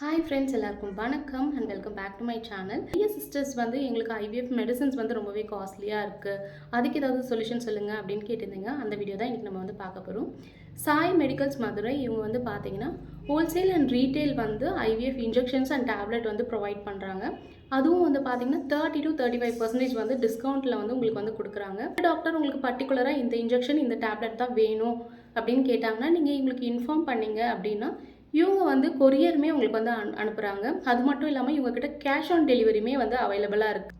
Hi friends எல்லாருக்கும் வணக்கம் and welcome back to my channel நிறைய சிஸ்டர்ஸ் வந்து எங்களுக்கு ஐவிஎஃப் மெடிசன்ஸ் வந்து ரொம்பவே காஸ்ட்லியாக இருக்குது அதுக்கு ஏதாவது சொல்யூஷன் சொல்லுங்கள் அப்படின்னு கேட்டிருந்தீங்க. அந்த வீடியோ தான் இன்றைக்கி நம்ம வந்து பார்க்க போகிறோம் சாய் மெடிக்கல்ஸ் மதுரை இவங்க வந்து பார்த்தீங்கன்னா ஹோல்சேல் அண்ட் ரீட்டெயில் வந்து ஐவிஎஃப் இன்ஜெக்ஷன்ஸ் அண்ட் டேப்லெட் வந்து ப்ரொவைட் பண்ணுறாங்க அதுவும் வந்து பார்த்தீங்கன்னா thirty to thirty five percentage வந்து டிஸ்கவுண்ட்டில் வந்து உங்களுக்கு வந்து கொடுக்குறாங்க. டாக்டர் உங்களுக்கு பர்டிகுலராக இந்த இன்ஜெக்ஷன் இந்த டேப்லெட் தான் வேணும் அப்படின்னு கேட்டாங்கன்னா நீங்கள் எங்களுக்கு இன்ஃபார்ம் பண்ணீங்க அப்படின்னா இவங்க வந்து கொரியருமே உங்களுக்கு வந்து அனு அனுப்புகிறாங்க அது மட்டும் இல்லாமல் இவங்கக்கிட்ட கேஷ் ஆன் டெலிவரியுமே வந்து அவைலபிளாக இருக்குது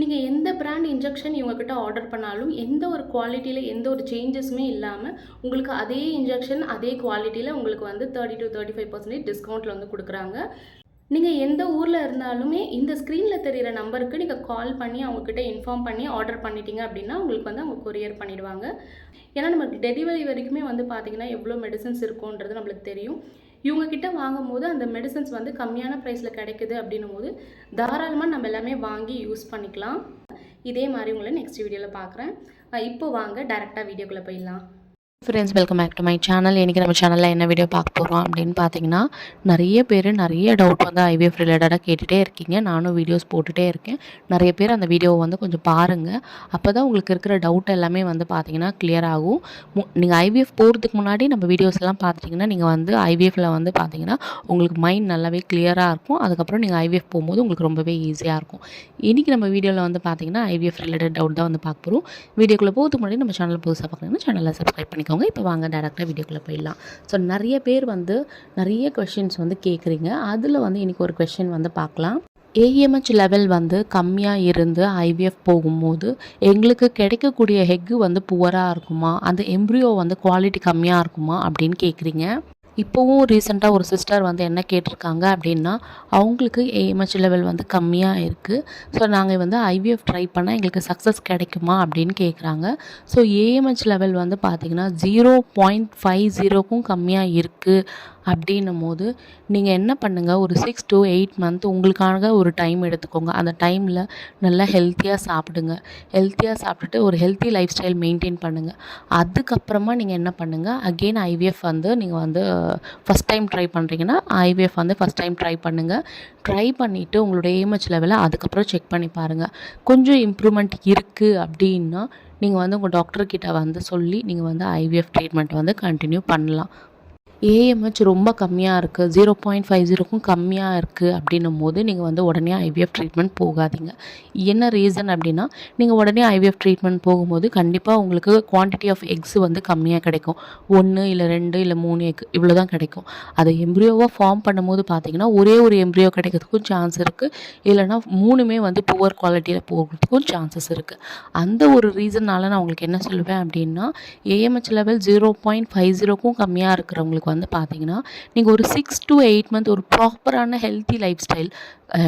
நீங்கள் எந்த பிராண்ட் இன்ஜெக்ஷன் இவங்கக்கிட்ட ஆர்டர் பண்ணாலும் எந்த ஒரு குவாலிட்டியில் எந்த ஒரு சேஞ்சஸுமே இல்லாமல் உங்களுக்கு அதே இன்ஜெக்ஷன் அதே குவாலிட்டியில் உங்களுக்கு வந்து thirty to thirty five percentage டிஸ்கவுண்ட்டில் வந்து கொடுக்குறாங்க. நீங்கள் எந்த ஊரில் இருந்தாலுமே இந்த ஸ்க்ரீனில் தெரிகிற நம்பருக்கு நீங்கள் கால் பண்ணி அவங்கக்கிட்ட இன்ஃபார்ம் பண்ணி ஆர்டர் பண்ணிட்டீங்க அப்படின்னா உங்களுக்கு வந்து அவங்க கொரியர் பண்ணிடுவாங்க. ஏன்னா நமக்கு டெலிவரி வரைக்குமே வந்து பார்த்தீங்கன்னா எவ்வளோ மெடிசன்ஸ் இருக்குன்றது நம்மளுக்கு தெரியும். இவங்கக்கிட்ட வாங்கும் போது அந்த மெடிசன்ஸ் வந்து கம்மியான ப்ரைஸில் கிடைக்குது அப்படின்னும் போது தாராளமாக நம்ம எல்லாமே வாங்கி யூஸ் பண்ணிக்கலாம். இதே மாதிரி உங்களை நெக்ஸ்ட் வீடியோவில் பார்க்குறேன். இப்போ வாங்க டேரெக்டாக வீடியோக்குள்ளே போயிடலாம். Friends welcome back to my channel இன்றைக்கி நம்ம சேனலில் என்ன வீடியோ பார்க்க போகிறோம் அப்படின்னு பார்த்தீங்கன்னா நிறைய பேர் நிறைய டவுட் வந்து ஐவிஎஃப் ரிலேட்டடாக கேட்டுகிட்டே இருக்கீங்க. நானும் வீடியோஸ் போட்டுகிட்டே இருக்கேன். நிறைய பேர் அந்த வீடியோவை வந்து கொஞ்சம் பாருங்கள் அப்போ தான் உங்களுக்கு இருக்கிற டவுட் எல்லாமே வந்து பார்த்தீங்கன்னா கிளியர் ஆகும். நீங்கள் ஐவிஎஃப் போகிறதுக்கு முன்னாடி நம்ம வீடியோஸ் எல்லாம் பார்த்துட்டிங்கன்னா நீங்கள் வந்து ஐவிஎஃப்பில் வந்து பார்த்தீங்கன்னா உங்களுக்கு மைண்ட் நல்லாவே கிளியராக இருக்கும். அதுக்கப்புறம் நீங்கள் ஐவிஎஃப் போகும்போது உங்களுக்கு ரொம்பவே ஈஸியாக இருக்கும். இன்றைக்கி நம்ம வீடியோவில் வந்து பார்த்தீங்கன்னா ஐவிஎஃப் ரிலேட்டட் டவுட் தான் வந்து பார்க்க போகிறோம் வீடியோக்குள்ளே போகிறதுக்கு முன்னாடி நம்ம சேனல் புதுசாக பார்க்குறீங்கன்னா சேனலில் சப்ஸ்கிரைப் பண்ணிக்கோங்க இப்போ வாங்க டேரெக்டாக வீடியோக்குள்ளே போயிடலாம். ஸோ நிறைய பேர் வந்து நிறைய கொஷின்ஸ் வந்து கேட்குறீங்க அதில் வந்து இன்றைக்கி ஒரு கொஷின் வந்து பார்க்கலாம். ஏஎம்ஹெச் லெவல் வந்து கம்மியாக இருந்து ஐவிஎஃப் போகும்போது எங்களுக்கு கிடைக்கக்கூடிய ஹெக்கு வந்து புவராக இருக்குமா? அந்த எம்ப்ரியோ வந்து குவாலிட்டி கம்மியாக இருக்குமா? அப்படின்னு கேட்குறீங்க இப்போவும் ரீசெண்டாக ஒரு சிஸ்டர் வந்து என்ன கேட்டிருக்காங்க அப்படின்னா அவங்களுக்கு ஏஎம்ஹெச் லெவல் வந்து கம்மியாக இருக்குது ஸோ நாங்கள் வந்து ஐவிஎஃப் ட்ரை பண்ணால் எங்களுக்கு சக்ஸஸ் கிடைக்குமா அப்படின்னு கேட்குறாங்க ஸோ ஏஎம்ஹெச் லெவல் வந்து பார்த்திங்கன்னா ஜீரோ பாயிண்ட் ஃபைவ் ஜீரோக்கும் கம்மியாக இருக்குது அப்படின்னும் போது நீங்கள் என்ன பண்ணுங்கள் ஒரு சிக்ஸ் டு எயிட் மந்த் உங்களுக்காக ஒரு டைம் எடுத்துக்கோங்க. அந்த டைமில் நல்லா ஹெல்த்தியாக சாப்பிடுங்க. ஹெல்த்தியாக சாப்பிட்டுட்டு ஒரு ஹெல்த்தி லைஃப் ஸ்டைல் மெயின்டைன் பண்ணுங்கள் அதுக்கப்புறமா நீங்கள் என்ன பண்ணுங்கள் அகெயின் ஐவிஎஃப் வந்து நீங்கள் வந்து ஃபஸ்ட் டைம் ட்ரை பண்ணுறீங்கன்னா ஐவிஎஃப் வந்து ஃபஸ்ட் டைம் ட்ரை பண்ணுங்கள் ட்ரை பண்ணிவிட்டு உங்களோட ஏஎம்ஹெச் லெவலை அதுக்கப்புறம் செக் பண்ணி பாருங்கள் கொஞ்சம் இம்ப்ரூவ்மெண்ட் இருக்குது அப்படின்னா நீங்கள் வந்து உங்கள் டாக்டர்கிட்ட வந்து சொல்லி நீங்கள் வந்து ஐவிஎஃப் ட்ரீட்மெண்ட் வந்து கண்டினியூ பண்ணலாம். ஏஎம்ஹெச் ரொம்ப கம்மியாக இருக்குது ஜீரோ பாயிண்ட் ஃபைவ் ஜீரோக்கும் கம்மியாக இருக்குது அப்படின்னும் போது நீங்கள் வந்து உடனே ஐவிஎஃப் ட்ரீட்மெண்ட் போகாதீங்க. என்ன ரீசன் அப்படின்னா நீங்கள் உடனே ஐவிஎஃப் ட்ரீட்மெண்ட் போகும்போது கண்டிப்பாக உங்களுக்கு குவான்டிட்டி ஆஃப் எக்ஸ் வந்து கம்மியாக கிடைக்கும். ஒன்று இல்லை ரெண்டு இல்லை மூணு எக் இவ்வளோ தான் கிடைக்கும். அதை எம்ப்ரியோவாக ஃபார்ம் பண்ணும்போது பார்த்தீங்கன்னா ஒரே ஒரு எம்ப்ரியோ கிடைக்கிறதுக்கும் சான்ஸ் இருக்குது இல்லைனா மூணுமே வந்து புவர் குவாலிட்டியில் போகிறதுக்கும் சான்சஸ் இருக்குது அந்த ஒரு ரீசனால் நான் உங்களுக்கு என்ன சொல்லுவேன் அப்படின்னா AMH level zero point five ஜீரோக்கும் கம்மியாக இருக்கிறவங்களுக்கு வந்து பார்த்தீங்கன்னா நீங்கள் ஒரு சிக்ஸ் டு எயிட் மந்த் ஒரு ப்ராப்பரான ஹெல்த்தி லைஃப் ஸ்டைல்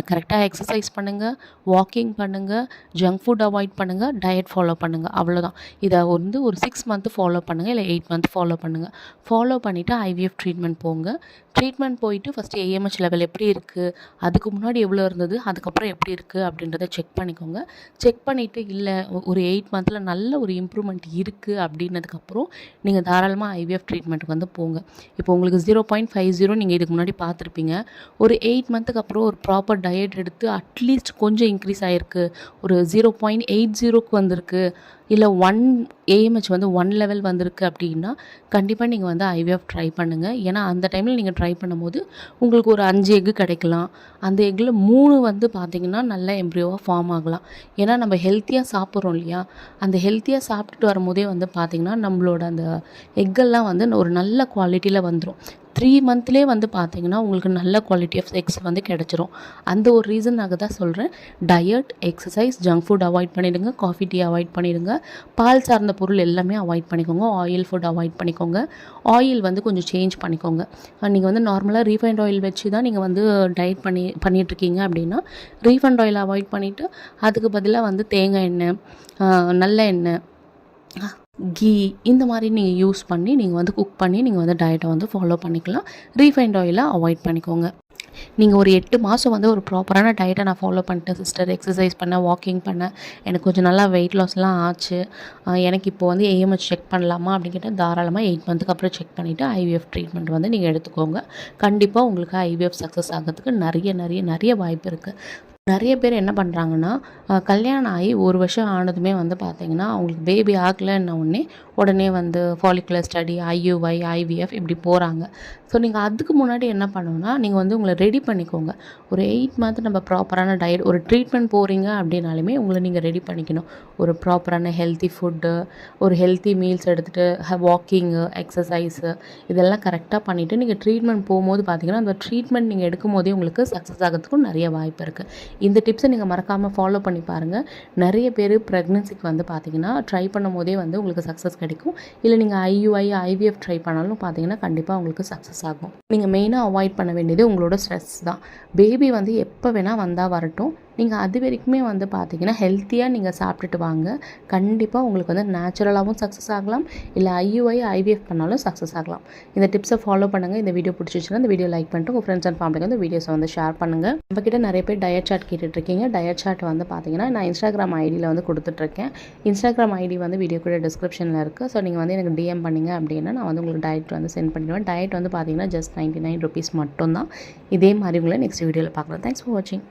கரெக்டாக எக்ஸசைஸ் பண்ணுங்கள் வாக்கிங் பண்ணுங்கள் ஜங்க் ஃபுட் அவாய்ட் பண்ணுங்கள் டயட் ஃபாலோ பண்ணுங்கள் அவ்வளோதான் இதை வந்து ஒரு சிக்ஸ் மந்த்து ஃபாலோ பண்ணுங்கள் இல்லை எயிட் மந்த் ஃபாலோ பண்ணுங்கள் ஃபாலோ பண்ணிவிட்டு ஐவிஎஃப் ட்ரீட்மெண்ட் போங்க. ட்ரீட்மெண்ட் போயிட்டு ஃபஸ்ட்டு ஏஎம்ஹெச் லெவல் எப்படி இருக்குது அதுக்கு முன்னாடி எவ்வளோ இருந்தது அதுக்கப்புறம் எப்படி இருக்குது அப்படின்றத செக் பண்ணிக்கோங்க. செக் பண்ணிவிட்டு இல்லை ஒரு எயிட் மந்தில் நல்ல ஒரு இம்ப்ரூவ்மெண்ட் இருக்குது அப்படின்னதுக்கப்புறம் நீங்கள் தாராளமாக ஐவிஎஃப் ட்ரீட்மெண்ட்டுக்கு வந்து போங்க. இப்போ உங்களுக்கு ஜீரோ பாயிண்ட் ஃபைவ் ஜீரோ நீங்கள் இதுக்கு முன்னாடி பார்த்துருப்பீங்க. ஒரு எயிட் மந்த்துக்கு அப்புறம் ஒரு ப்ராப்பர் டயட் எடுத்து அட்லீஸ்ட் கொஞ்சம் இன்க்ரீஸ் ஆகிருக்கு ஒரு ஜீரோ பாயிண்ட் எயிட் ஜீரோக்கு வந்திருக்கு. இல்லை ஒன் ஏஎம்ஹெச் வந்து ஒன் லெவல் வந்திருக்கு அப்படின்னா கண்டிப்பாக நீங்கள் வந்து ஐவிஎஃப் ட்ரை பண்ணுங்கள் ஏன்னா அந்த டைமில் நீங்கள் ட்ரை பண்ணும்போது உங்களுக்கு ஒரு அஞ்சு எக்கு கிடைக்கலாம். அந்த எக்கில் மூணு வந்து பார்த்திங்கன்னா நல்ல எம்ப்ரியோவாக ஃபார்ம் ஆகலாம். ஏன்னா நம்ம ஹெல்த்தியாக சாப்பிட்றோம் இல்லையா? அந்த ஹெல்த்தியாக சாப்பிட்டுட்டு வரும்போதே வந்து பார்த்திங்கன்னா நம்மளோட அந்த எக்கெல்லாம் வந்து ஒரு நல்ல குவாலிட்டியில் வந்துடும் த்ரீ மந்த்லேயே வந்து பார்த்தீங்கன்னா உங்களுக்கு நல்ல குவாலிட்டி ஆஃப் எக்ஸ் வந்து கிடச்சிரும். அந்த ஒரு ரீசனாக தான் சொல்கிறேன் diet exercise junk food avoid பண்ணிவிடுங்க காஃபி டீ அவாய்ட் பண்ணிவிடுங்க பால் சார்ந்த பொருள் எல்லாமே அவாய்ட் பண்ணிக்கோங்க. ஆயில் ஃபுட் அவாய்ட் பண்ணிக்கோங்க. ஆயில் வந்து கொஞ்சம் சேஞ்ச் பண்ணிக்கோங்க. நீங்கள் வந்து நார்மலாக ரீஃபைண்ட் ஆயில் வச்சு தான் நீங்கள் வந்து டயட் பண்ணி பண்ணிகிட்ருக்கீங்க அப்படின்னா ரீஃபைண்ட் ஆயில் அவாய்ட் பண்ணிவிட்டு அதுக்கு பதிலாக வந்து தேங்காய் எண்ணெய் நல்ல எண்ணெய் கீ இந்த மாதிரி நீங்கள் யூஸ் பண்ணி நீங்கள் வந்து குக் பண்ணி நீங்கள் வந்து டயட்டை வந்து ஃபாலோ பண்ணிக்கலாம். ரீஃபைண்ட் ஆயிலை அவாய்ட் பண்ணிக்கோங்க. நீங்கள் ஒரு எட்டு மாதம் வந்து ஒரு ப்ராப்பரான டயட்டை நான் ஃபாலோ பண்ணிட்டேன் சிஸ்டர் எக்ஸசைஸ் பண்ணேன் வாக்கிங் பண்ணேன். எனக்கு கொஞ்சம் நல்லா வெயிட் லாஸ்லாம் ஆச்சு. எனக்கு இப்போ வந்து ஏஎம்எஸ் செக் பண்ணலாமா அப்படின்னு கேட்டால் தாராளமாக எயிட் மந்த்துக்கு அப்புறம் செக் பண்ணிவிட்டு ஐவிஎஃப் ட்ரீட்மெண்ட் வந்து நீங்கள் எடுத்துக்கோங்க. கண்டிப்பாக உங்களுக்கு ஐவிஎஃப் சக்ஸஸ் ஆகிறதுக்கு நிறைய நிறைய நிறைய வாய்ப்பு இருக்குது நிறைய பேர் என்ன பண்ணுறாங்கன்னா கல்யாணம் ஆகி ஒரு வருஷம் ஆனதுமே வந்து பார்த்திங்கன்னா அவங்களுக்கு பேபி ஆகலைன்ன உடனே உடனே வந்து ஃபாலிகுலர் ஸ்டடி ஐயூஐ ஐவிஎஃப் இப்படி போகிறாங்க ஸோ நீங்கள் அதுக்கு முன்னாடி என்ன பண்ணணும்னா நீங்கள் வந்து உங்களை ரெடி பண்ணிக்கோங்க. ஒரு எயிட் மந்த் நம்ம ப்ராப்பரான டயட் ஒரு ட்ரீட்மெண்ட் போகிறீங்க அப்படின்னாலுமே உங்களை நீங்கள் ரெடி பண்ணிக்கணும். ஒரு ப்ராப்பரான ஹெல்த்தி ஃபுட்டு ஒரு ஹெல்த்தி மீல்ஸ் எடுத்துகிட்டு வாக்கிங்கு எக்ஸசைஸு இதெல்லாம் கரெக்டாக பண்ணிவிட்டு நீங்கள் ட்ரீட்மெண்ட் போகும்போது பார்த்தீங்கன்னா அந்த ட்ரீட்மெண்ட் நீங்கள் எடுக்கும் போதே உங்களுக்கு சக்ஸஸ் ஆகிறதுக்கும் நிறைய வாய்ப்பு இருக்குது இந்த டிப்ஸை நீங்கள் மறக்காமல் ஃபாலோ பண்ணி பாருங்கள் நிறைய பேர் ப்ரெக்னென்சிக்கு வந்து பார்த்தீங்கன்னா ட்ரை பண்ணும் போதே வந்து உங்களுக்கு சக்ஸஸ் கிடைக்கும். இல்லை நீங்கள் ஐயுஐ ஐவிஎஃப் ட்ரை பண்ணாலும் பார்த்தீங்கன்னா கண்டிப்பாக உங்களுக்கு சக்ஸஸ் ஆகும். நீங்கள் மெயினாக அவாய்ட் பண்ண வேண்டியது உங்களோட ஸ்ட்ரெஸ் தான். பேபி வந்து எப்போ வேணால் வந்தால் வரட்டும். நீங்கள் அது வரைக்குமே வந்து பார்த்தீங்கன்னா ஹெல்த்தியாக நீங்கள் சாப்பிட்டுட்டு வாங்க. கண்டிப்பாக உங்களுக்கு வந்து நேச்சுரலாகவும் சக்ஸஸ் ஆகலாம். இல்லை ஐயூஐ ஐவிஎஃப் பண்ணாலும் சக்ஸஸ் ஆகலாம். இந்த டிப்ஸை ஃபாலோ பண்ணுங்கள் இந்த வீடியோ பிடிச்சிச்சுன்னா இந்த வீடியோ லைக் பண்ணிட்டு உங்கள் ஃப்ரெண்ட்ஸ் அண்ட் ஃபேமிலிக்கு வந்து வீடியோஸை வந்து ஷேர் பண்ணுங்கள் நம்மக்கிட்ட நிறைய பேர் டயட் சார்ட் கேட்டுட்ருக்கீங்க. டயட் சார்ட் வந்து பார்த்தீங்கன்னா நான் இன்ஸ்டாகிராம் ஐடியில் வந்து கொடுத்துட்ருக்கேன். இன்ஸ்டாகிராம் ஐடி வந்து வீடியோ கூட டிஸ்கிரிப்ஷனில் இருக்குது ஸோ நீங்கள் வந்து எனக்கு டிஎம் பண்ணிங்க அப்படின்னா நான் வந்து உங்களுக்கு டயட் வந்து சென்ட் பண்ணிடுவேன். டயட் வந்து பார்த்தீங்கன்னா ஜஸ்ட் நைன்ட்டி நைன் ருபீஸ் மட்டும்தான். இதே மாதிரி உங்களை நெக்ஸ்ட் வீடியோவில் பார்க்குறேன் தேங்க்ஸ் ஃபார் வாட்சிங்